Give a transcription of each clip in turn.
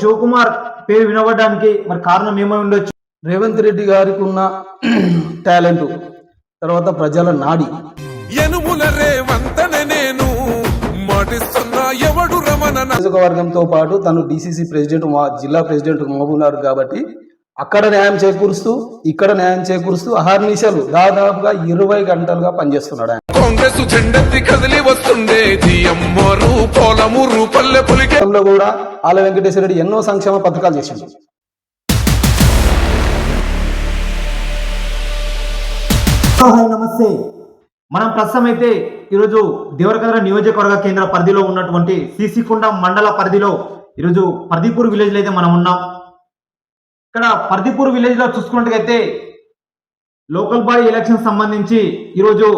శివకుమార్ పేరు వినబడడానికి మరి కారణం ఏమై ఉండొచ్చు? రేవంత్ రెడ్డి గారికి ఉన్న టాలెంట్ తర్వాత ప్రజల నాడి. ఎనుముల రేవంతనే నేను మాటిస్తున్నా ఎవడు రమణ నియోజకవర్గంతో పాటు తను డిసిసి ప్రెసిడెంట్ మా జిల్లా ప్రెసిడెంట్ మహబూబ్నగర్ కాబట్టి అక్కడ న్యాయం చేకూరుస్తూ ఇక్కడ న్యాయం చేకూరుస్తూ అహర్నిశలు దాదాపుగా ఇరవై గంటలుగా పనిచేస్తున్నాడు ఆయన. కాంగ్రెస్ జెండెత్తి కదిలి వస్తుండేది అమ్మరు పొలమురు పల్లె పులికే కూడా ఆల వెంకటేశ్వర రెడ్డి ఎన్నో సంక్షేమ పథకాలు హాయ్ నమస్తే. మనం ప్రస్తుతం అయితే ఈరోజు దేవరకద్ర నియోజకవర్గ కేంద్ర పరిధిలో ఉన్నటువంటి సిసికొండ మండల పరిధిలో ఈరోజు పర్దీపూర్ విలేజ్లో అయితే మనం ఉన్నాం. ఇక్కడ పర్దీపూర్ విలేజ్లో చూసుకున్నట్టుగైతే లోకల్ బాడీ ఎలక్షన్ సంబంధించి ఈరోజు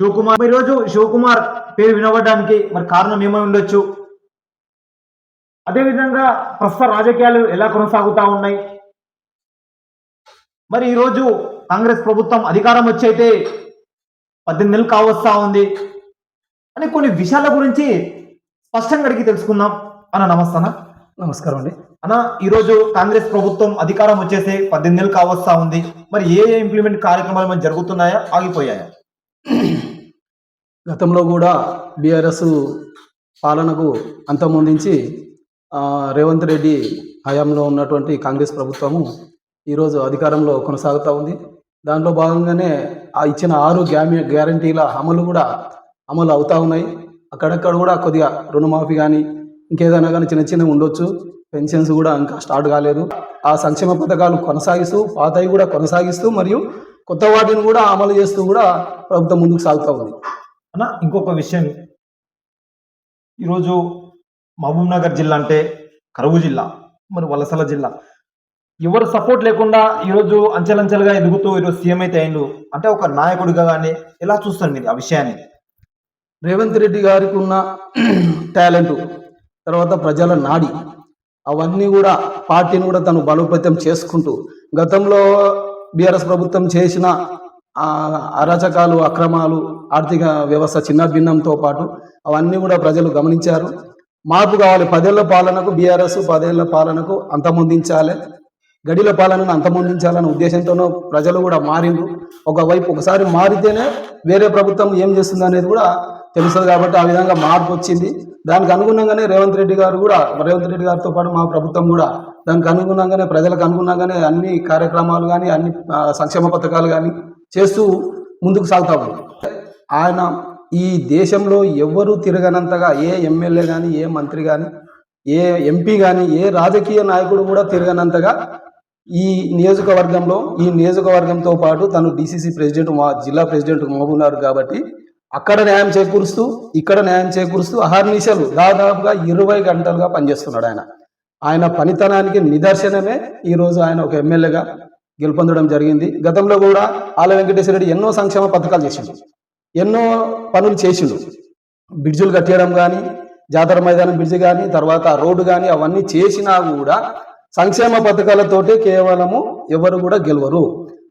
శివకుమార్ ఈరోజు శివకుమార్ పేరు వినబడడానికి మరి కారణం ఏమై ఉండొచ్చు? అదేవిధంగా ప్రస్తుత రాజకీయాలు ఎలా కొనసాగుతా ఉన్నాయి? మరి ఈరోజు కాంగ్రెస్ ప్రభుత్వం అధికారం వచ్చి అయితే పద్దెనిమిది నెలలు కావస్తా ఉంది. అని కొన్ని విషయాల గురించి స్పష్టంగా అడిగి తెలుసుకుందాం. అన్న నమస్తానా నమస్కారం అండి. అన్న ఈరోజు కాంగ్రెస్ ప్రభుత్వం అధికారం వచ్చేసి పద్దెనిమిది నెలలు కావస్తా ఉంది. మరి ఏ ఏ ఇంప్లిమెంట్ కార్యక్రమాలు జరుగుతున్నాయా? ఆగిపోయాయా? గతంలో కూడా బీఆర్ఎస్ పాలనకు అంతమొందించి రేవంత్ రెడ్డి హయాంలో ఉన్నటువంటి కాంగ్రెస్ ప్రభుత్వము ఈరోజు అధికారంలో కొనసాగుతూ ఉంది. దాంట్లో భాగంగానే ఆ ఇచ్చిన ఆరు గ్యామి గ్యారంటీల అమలు కూడా అమలు అవుతా ఉన్నాయి. అక్కడక్కడ కూడా కొద్దిగా రుణమాఫీ కానీ ఇంకేదైనా కానీ చిన్న చిన్నవి ఉండొచ్చు. పెన్షన్స్ కూడా ఇంకా స్టార్ట్ కాలేదు. ఆ సంక్షేమ పథకాలు కొనసాగిస్తూ పాతవి కూడా కొనసాగిస్తూ మరియు కొత్త వాటిని కూడా అమలు చేస్తూ కూడా ప్రభుత్వం ముందుకు సాగుతూ ఉంది. అన్న ఇంకొక విషయం. ఈరోజు మహబూబ్ నగర్ జిల్లా అంటే కరువు జిల్లా మరి వలసల జిల్లా. ఎవరు సపోర్ట్ లేకుండా ఈరోజు అంచెలంచెలుగా ఎదుగుతూ ఈరోజు సీఎం అయితే అయిండు. అంటే ఒక నాయకుడిగా కానీ ఎలా చూస్తారు మీరు ఆ విషయాన్ని? రేవంత్ రెడ్డి గారికి ఉన్న టాలెంట్ తర్వాత ప్రజల నాడి అవన్నీ కూడా పార్టీని కూడా తను బలోపేతం చేసుకుంటూ గతంలో బీఆర్ఎస్ ప్రభుత్వం చేసిన అరాచకాలు అక్రమాలు ఆర్థిక వ్యవస్థ చిన్న భిన్నంతో పాటు అవన్నీ కూడా ప్రజలు గమనించారు. మార్పు కావాలి. పదేళ్ళ పాలనకు బీఆర్ఎస్ పదేళ్ళ పాలనకు అంతమొందించాలి. గడిల పాలనను అంతమొందించాలనే ఉద్దేశంతోనూ ప్రజలు కూడా మారిండు ఒకవైపు ఒకసారి మారితేనే వేరే ప్రభుత్వం ఏం చేస్తుంది అనేది కూడా తెలుస్తుంది కాబట్టి ఆ విధంగా మార్పు వచ్చింది. దానికి అనుగుణంగానే రేవంత్ రెడ్డి గారు కూడా రేవంత్ రెడ్డి గారితో పాటు మా ప్రభుత్వం కూడా దానికి అనుగుణంగానే ప్రజలకు అనుగుణంగానే అన్ని కార్యక్రమాలు కానీ అన్ని సంక్షేమ పథకాలు కానీ చేస్తూ ముందుకు సాగుతా ఉంది ఆయన ఈ దేశంలో ఎవరు తిరగనంతగా ఏ ఎమ్మెల్యే కానీ ఏ మంత్రి కానీ ఏ ఎంపీ కానీ ఏ రాజకీయ నాయకుడు కూడా తిరగనంతగా ఈ నియోజకవర్గంలో ఈ నియోజకవర్గంతో పాటు తను డిసిసి ప్రెసిడెంట్ మా జిల్లా ప్రెసిడెంట్ మహబూబ్నగర్ కాబట్టి అక్కడ న్యాయం చేకూరుస్తూ ఇక్కడ న్యాయం చేకూరుస్తూ అహర్నిశలు దాదాపుగా ఇరవై గంటలుగా పనిచేస్తున్నాడు ఆయన. ఆయన పనితనానికి నిదర్శనమే ఈరోజు ఆయన ఒక ఎమ్మెల్యేగా గెలుపొందడం జరిగింది. గతంలో కూడా ఆల వెంకటేశ్వర రెడ్డి ఎన్నో సంక్షేమ పథకాలు చేసిండు. ఎన్నో పనులు చేసిండు. బ్రిడ్జులు కట్టేయడం కానీ జాతర మైదానం బ్రిడ్జ్ కానీ తర్వాత రోడ్డు కానీ అవన్నీ చేసినా కూడా సంక్షేమ పథకాలతోటే కేవలము ఎవరు కూడా గెలవరు.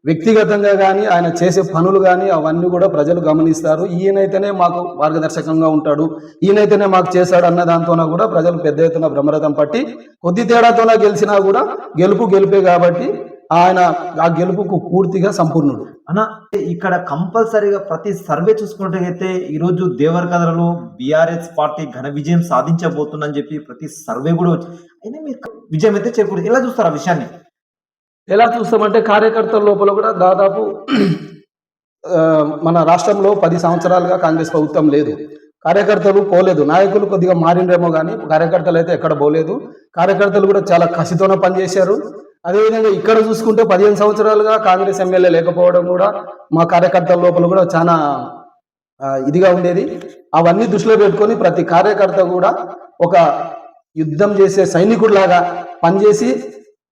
వ్యక్తిగతంగా కానీ ఆయన చేసే పనులు కానీ అవన్నీ కూడా ప్రజలు గమనిస్తారు. ఈయనైతేనే మాకు మార్గదర్శకంగా ఉంటాడు. ఈయనైతేనే మాకు చేశాడు అన్న దాంతోన కూడా ప్రజలు పెద్ద ఎత్తున బ్రహ్మరథం పట్టి కొద్ది తేడాతోన గెలిచినా కూడా గెలుపు గెలిపే కాబట్టి ఆయన ఆ గెలుపుకు పూర్తిగా సంపూర్ణుడు. అన్న ఇక్కడ కంపల్సరీగా ప్రతి సర్వే చూసుకున్నట్టయితే ఈరోజు దేవరకథలో బీఆర్ఎస్ పార్టీ ఘన విజయం సాధించబోతుందని చెప్పి ప్రతి సర్వే కూడా వచ్చి అయినా మీరు విజయం అయితే చేకూరు ఎలా చూస్తారు ఆ విషయాన్ని? ఎలా చూస్తామంటే కార్యకర్తల లోపల కూడా దాదాపు మన రాష్ట్రంలో పది సంవత్సరాలుగా కాంగ్రెస్ ప్రభుత్వం లేదు. కార్యకర్తలు పోలేదు. నాయకులు కొద్దిగా మారిండ్రేమో కానీ కార్యకర్తలు అయితే ఎక్కడ పోలేదు. కార్యకర్తలు కూడా చాలా కసితోనే పనిచేశారు. అదేవిధంగా ఇక్కడ చూసుకుంటే పదిహేను సంవత్సరాలుగా కాంగ్రెస్ ఎమ్మెల్యే లేకపోవడం కూడా మా కార్యకర్తల లోపల కూడా చాలా ఇదిగా ఉండేది. అవన్నీ దృష్టిలో పెట్టుకొని ప్రతి కార్యకర్త కూడా ఒక యుద్ధం చేసే సైనికుడిలాగా పనిచేసి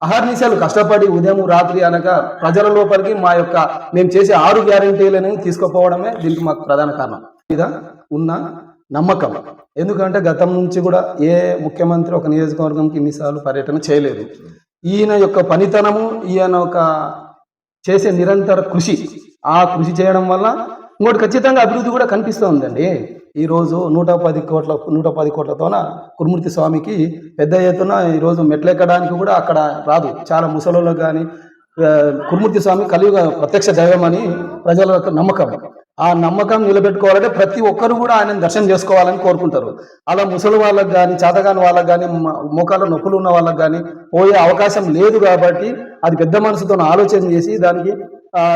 అహర్నిశాలు కష్టపడి ఉదయం రాత్రి అనక ప్రజల లోపలికి మా యొక్క మేము చేసే ఆరు గ్యారంటీలను తీసుకుపోవడమే దీనికి మాకు ప్రధాన కారణం. మీద ఉన్న నమ్మకం. ఎందుకంటే గతం నుంచి కూడా ఏ ముఖ్యమంత్రి ఒక నియోజకవర్గంకి ఇన్నిసార్లు పర్యటన చేయలేదు. ఈయన యొక్క పనితనము ఈయన ఒక చేసే నిరంతర కృషి ఆ కృషి చేయడం వల్ల ఇంకోటి ఖచ్చితంగా అభివృద్ధి కూడా కనిపిస్తూ ఉందండి. ఈరోజు నూట పది కోట్ల నూట పది కోట్లతోన కురుమూర్తి స్వామికి పెద్ద ఎత్తున ఈరోజు మెట్లెక్కడానికి కూడా అక్కడ రాదు. చాలా ముసలోళ్ళకు కానీ కురుమూర్తి స్వామి కలియుగ ప్రత్యక్ష దైవం అని ప్రజల యొక్క నమ్మకం. ఆ నమ్మకం నిలబెట్టుకోవాలంటే ప్రతి ఒక్కరు కూడా ఆయన దర్శనం చేసుకోవాలని కోరుకుంటారు. అలా ముసలి వాళ్ళకి కానీ చేతగాని వాళ్ళకి కానీ మోకాళ్ళ నొప్పులు ఉన్న వాళ్ళకి కానీ పోయే అవకాశం లేదు కాబట్టి అది పెద్ద మనసుతో ఆలోచన చేసి దానికి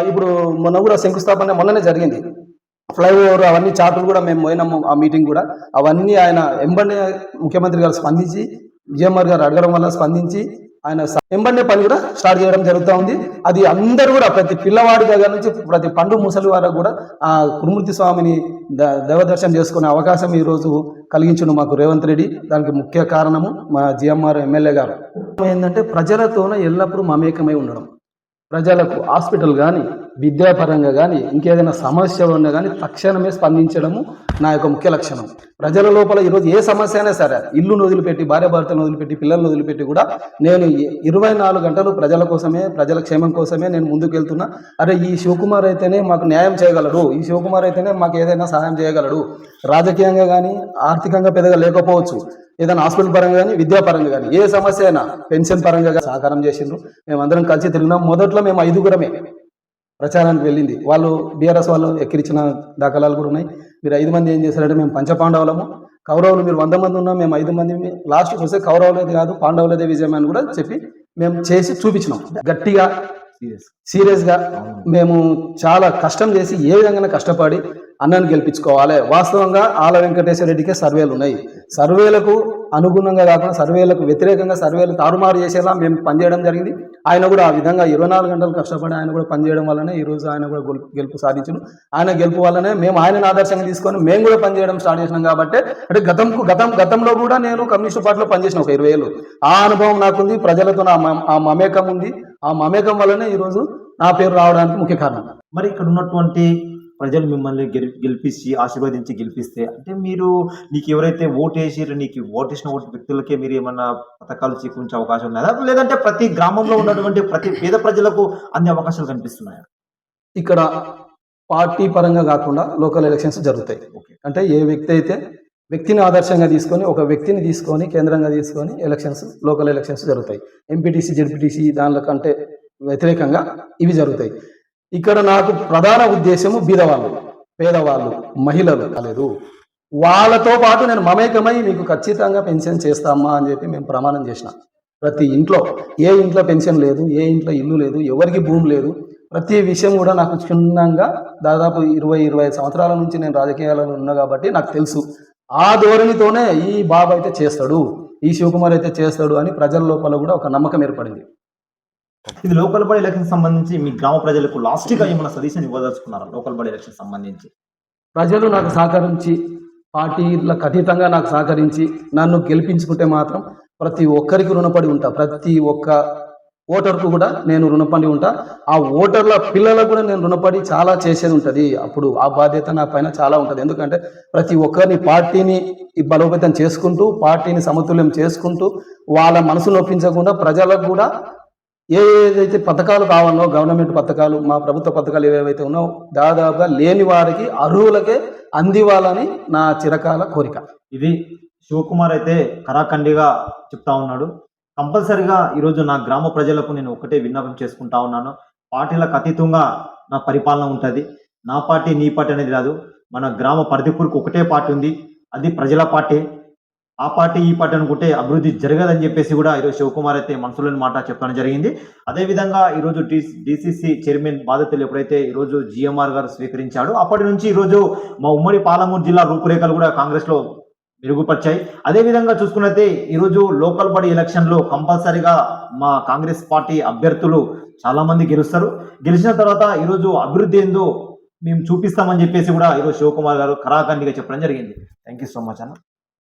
ఇప్పుడు మొన్న కూడా శంకుస్థాపన మొన్ననే జరిగింది. ఫ్లైఓవర్ అవన్నీ చార్టులు కూడా మేము పోయినాము ఆ మీటింగ్ కూడా. అవన్నీ ఆయన ఎంబడే ముఖ్యమంత్రి గారు స్పందించి విజయమ్మర్ గారు అడగడం వల్ల స్పందించి ఆయన స- ఎంబడే పని కూడా స్టార్ట్ చేయడం జరుగుతూ ఉంది. అది అందరూ కూడా ప్రతి పిల్లవాడి దగ్గర నుంచి ప్రతి పండు ముసలి వారు కూడా ఆ కురుమూర్తి స్వామిని ద చేసుకునే అవకాశం ఈరోజు కలిగించును మాకు రేవంత్ రెడ్డి. దానికి ముఖ్య కారణము మా జిఎంఆర్ ఎమ్మెల్యే గారు. ఏంటంటే ప్రజలతోనే ఎల్లప్పుడూ మమేకమై ఉండడం. ప్రజలకు హాస్పిటల్ కానీ విద్యాపరంగా కానీ ఇంకేదైనా సమస్య ఉన్నా కానీ తక్షణమే స్పందించడము నా యొక్క ముఖ్య లక్షణం. ప్రజల లోపల ఈరోజు ఏ సమస్య అయినా సరే ఇల్లును వదిలిపెట్టి భార్య భర్తను వదిలిపెట్టి పిల్లలను వదిలిపెట్టి కూడా నేను ఇరవై నాలుగు గంటలు ప్రజల కోసమే ప్రజల క్షేమం కోసమే నేను ముందుకు వెళ్తున్నా అరే ఈ శివకుమార్ అయితేనే మాకు న్యాయం చేయగలడు. ఈ శివకుమార్ అయితేనే మాకు ఏదైనా సహాయం చేయగలడు. రాజకీయంగా కానీ ఆర్థికంగా పెద్దగా లేకపోవచ్చు. ఏదైనా హాస్పిటల్ పరంగా కానీ విద్యాపరంగా కానీ ఏ సమస్య అయినా పెన్షన్ పరంగా సహకారం చేసిండ్రు. మేమందరం కలిసి తిరిగినాం. మొదట్లో మేము ఐదుగురమే. ప్రచారానికి వెళ్ళింది. వాళ్ళు బీఆర్ఎస్ వాళ్ళు ఎక్కిరించిన దాఖలాలు కూడా ఉన్నాయి. మీరు ఐదు మంది ఏం చేశారంటే మేము పంచపాండవులము. కౌరవులు మీరు వంద మంది ఉన్నాం మేము ఐదు మంది లాస్ట్కి వస్తే కౌరవులది కాదు పాండవులదే విజయం అని కూడా చెప్పి మేము చేసి చూపించినాం. గట్టిగా సీరియస్గా మేము చాలా కష్టం చేసి ఏ విధంగా కష్టపడి అన్నాన్ని గెలిపించుకోవాలి. వాస్తవంగా ఆల వెంకటేశ్వర రెడ్డికే సర్వేలు ఉన్నాయి. సర్వేలకు అనుగుణంగా కాకుండా సర్వేలకు వ్యతిరేకంగా సర్వేలు తారుమారు చేసేలా మేము పనిచేయడం జరిగింది. ఆయన కూడా ఆ విధంగా ఇరవై నాలుగు గంటలు కష్టపడి ఆయన కూడా పనిచేయడం వల్లనే ఈ రోజు ఆయన కూడా గెలుపు గెలుపు సాధించను. ఆయన గెలుపు వల్లనే మేము ఆయనను ఆదర్శంగా తీసుకొని మేము కూడా పనిచేయడం స్టార్ట్ చేసినాం కాబట్టి అంటే గతం గతం గతంలో కూడా నేను కమ్యూనిస్ట్ పార్టీలో పనిచేసిన ఒక ఇరవై ఏళ్ళు. ఆ అనుభవం నాకుంది ప్రజలతో నా మ- ఆ మమేకం ఉంది. ఆ మమేకం వల్లనే ఈరోజు నా పేరు రావడానికి ముఖ్య కారణం. మరి ఇక్కడ ఉన్నటువంటి ప్రజలు మిమ్మల్ని గెలి గెలిపించి ఆశీర్వదించి గెలిపిస్తే అంటే మీరు నీకు ఎవరైతే ఓటు వేసిరో నీకు ఓటేసిన ఓటు వ్యక్తులకే మీరు ఏమన్నా పథకాలు చేకూర్చే అవకాశం ఉన్నదా లేదంటే ప్రతి గ్రామంలో ఉన్నటువంటి ప్రతి పేద ప్రజలకు అందే అవకాశాలు కనిపిస్తున్నాయా? ఇక్కడ పార్టీ పరంగా కాకుండా లోకల్ ఎలక్షన్స్ జరుగుతాయి. ఓకే. అంటే ఏ వ్యక్తి అయితే వ్యక్తిని ఆదర్శంగా తీసుకొని ఒక వ్యక్తిని తీసుకొని కేంద్రంగా తీసుకొని ఎలక్షన్స్ లోకల్ ఎలక్షన్స్ జరుగుతాయి. ఎంపీటీసీ జెడ్పీటీసీ దానిలో కంటే వ్యతిరేకంగా ఇవి జరుగుతాయి. ఇక్కడ నాకు ప్రధాన ఉద్దేశము బీదవాళ్ళు పేదవాళ్ళు మహిళలు కాలేదు. వాళ్ళతో పాటు నేను మమేకమై మీకు ఖచ్చితంగా పెన్షన్ చేస్తామా అని చెప్పి మేము ప్రమాణం చేసిన. ప్రతి ఇంట్లో ఏ ఇంట్లో పెన్షన్ లేదు ఏ ఇంట్లో ఇల్లు లేదు ఎవరికి భూమి లేదు ప్రతి విషయం కూడా నాకు క్షుణ్ణంగా దాదాపు ఇరవై ఇరవై సంవత్సరాల నుంచి నేను రాజకీయాలలో ఉన్నా కాబట్టి నాకు తెలుసు. ఆ ధోరణితోనే ఈ బాబు అయితే చేస్తాడు ఈ శివకుమార్ అయితే చేస్తాడు అని ప్రజల లోపల కూడా ఒక నమ్మకం ఏర్పడింది. ఇది లోకల్ బాడీ ఎలక్షన్ సంబంధించి మీ గ్రామ ప్రజలకు లాస్ట్గా ఏమైనా సజెషన్ ఇవ్వదలుచుకున్నారా? లోకల్ బాడీ ఎలక్షన్ సంబంధించి? ప్రజలు నాకు సహకరించి పార్టీలకు అతీతంగా నాకు సహకరించి నన్ను గెలిపించుకుంటే మాత్రం ప్రతి ఒక్కరికి రుణపడి ఉంటా. ప్రతి ఒక్క ఓటర్కు కూడా నేను రుణపడి ఉంటా. ఆ ఓటర్ల పిల్లలకు కూడా నేను రుణపడి చాలా చేసేది ఉంటుంది. అప్పుడు ఆ బాధ్యత నా పైన చాలా ఉంటుంది. ఎందుకంటే ప్రతి ఒక్కరిని పార్టీని బలోపేతం చేసుకుంటూ పార్టీని సమతుల్యం చేసుకుంటూ వాళ్ళ మనసు నొప్పించకుండా ప్రజలకు కూడా ఏ ఏదైతే పథకాలు కావాలో గవర్నమెంట్ పథకాలు మా ప్రభుత్వ పథకాలు ఏవేవైతే ఉన్నాయో దాదాపుగా లేని వారికి అర్హులకే అందివ్వాలని నా చిరకాల కోరిక. ఇది శివకుమార్ అయితే కరాఖండిగా చెప్తా ఉన్నాడు. కంపల్సరిగా ఈరోజు నా గ్రామ ప్రజలకు నేను ఒకటే విన్నపం చేసుకుంటా ఉన్నాను. పార్టీలకు అతీతంగా నా పరిపాలన ఉంటుంది. నా పార్టీ నీ పార్టీ అనేది కాదు మన గ్రామ పరిధిపూర్కి ఒకటే పార్టీ ఉంది. అది ప్రజల పార్టీ. ఆ పార్టీ ఈ పార్టీ అనుకుంటే అభివృద్ధి జరగదని చెప్పేసి కూడా ఈరోజు శివకుమార్ అయితే మనసులోని మాట చెప్పడం జరిగింది. అదేవిధంగా ఈరోజు డిసిసి చైర్మన్ బాధ్యతలు ఎప్పుడైతే ఈరోజు జిఎంఆర్ గారు స్వీకరించాడు అప్పటి నుంచి ఈరోజు మా ఉమ్మడి పాలమూరు జిల్లా రూపురేఖలు కూడా కాంగ్రెస్లో మెరుగుపరిచాయి. అదే విధంగా ఈరోజు లోకల్ బాడీ ఎలక్షన్లో కంపల్సరీగా మా కాంగ్రెస్ పార్టీ అభ్యర్థులు చాలామంది గెలుస్తారు. గెలిచిన తర్వాత ఈరోజు అభివృద్ధి ఏందో మేము చూపిస్తామని చెప్పేసి కూడా ఈరోజు శివకుమార్ గారు కరాఖండిగా చెప్పడం జరిగింది. థ్యాంక్ యూ సో మచ్ అన్న.